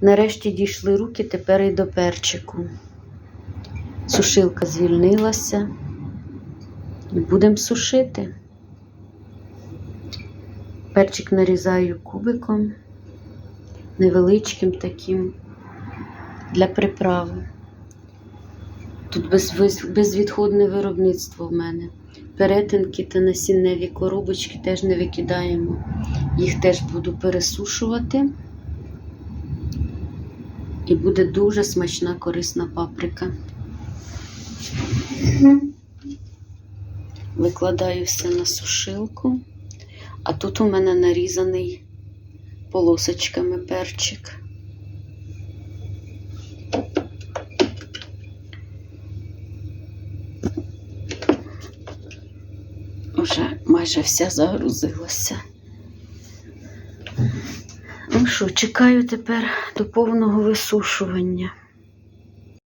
Нарешті дійшли руки, тепер і до перчику. Сушилка звільнилася. І будемо сушити. Перчик нарізаю кубиком, невеличким таким для приправи. Тут без, без, безвідходне виробництво в мене. Перетинки та насінневі коробочки теж не викидаємо. Їх теж буду пересушувати. І буде дуже смачна корисна паприка. Викладаю все на сушилку. А тут у мене нарізаний полосочками перчик. Уже майже вся загрузилася. Ну що, чекаю тепер до повного висушування.